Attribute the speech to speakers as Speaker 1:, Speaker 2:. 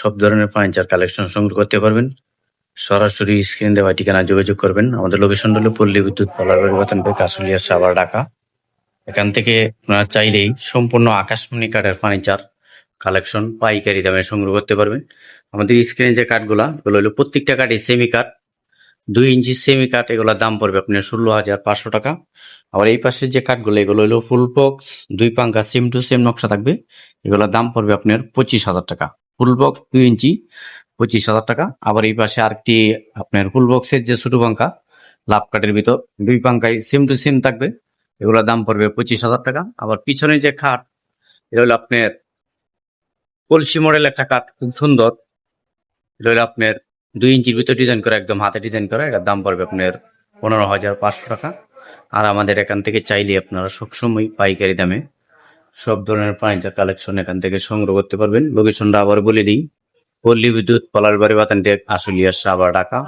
Speaker 1: সব ধরনের furniture collection সংগ্রহ করতে পারবেন। সরাসরি স্ক্রিন দেওয়া ঠিকানা যোগাযোগ করবেন। আমাদের লোকেশন হলো পল্লী বিদ্যুৎ পালার পরিবর্তন কাশুলিয়া সাবার ঢাকা। এখান থেকে আপনারা চাইলেই সম্পূর্ণ আকাশমণি কাঠের ফার্নিচার কালেকশন পাইকারি দামে সংগ্রহ করতে পারবেন। আমাদের স্ক্রিনে যে কাঠগুলা, এগুলো হলো প্রত্যেকটা কাঠই সেমি কাঠ দুই ইঞ্চি সেমি কাঠ এগুলোর দাম পড়বে আপনার ষোলো হাজার পাঁচশো টাকা। আবার এই পাশে যে কাঠগুলো, এগুলো হলো ফুল বক্স দুই পাঙ্কা সেম টু সেম নকশা থাকবে। এগুলোর দাম পড়বে আপনার পঁচিশ হাজার টাকা। ফুল বক্স দুই ইঞ্চি, পঁচিশ হাজার টাকা। আবার এই পাশে আরেকটি আপনার ফুল বক্সের যে ছোট পাঙ্কা লাভ কাঠের ভিতর, দুই পাঙ্কাই সিম টু সিম থাকবে। এগুলোর দাম পড়বে পঁচিশ হাজার টাকা। আবার পিছনে যে খাট, এটা হলো আপনার কলসি মডেল একটা কাঠ খুব সুন্দর। এটা হলো আপনার দুই ইঞ্চির ভিতর ডিজাইন করা, একদম হাতে ডিজাইন করা। এটার দাম পড়বে আপনার পনেরো হাজার পাঁচশো টাকা। আর আমাদের এখান থেকে চাইলে আপনারা সবসময় পাইকারি দামে সব ধরনের ফার্নিচার কালেকশন এখান থেকে সংগ্রহ করতে পারবেন। লোকেশনটা আবার বলে দিই। পল্লী বিদ্যুৎ পলার বাড়ি বাতানটি ডেক আশুলিয়া সাবার ঢাকা।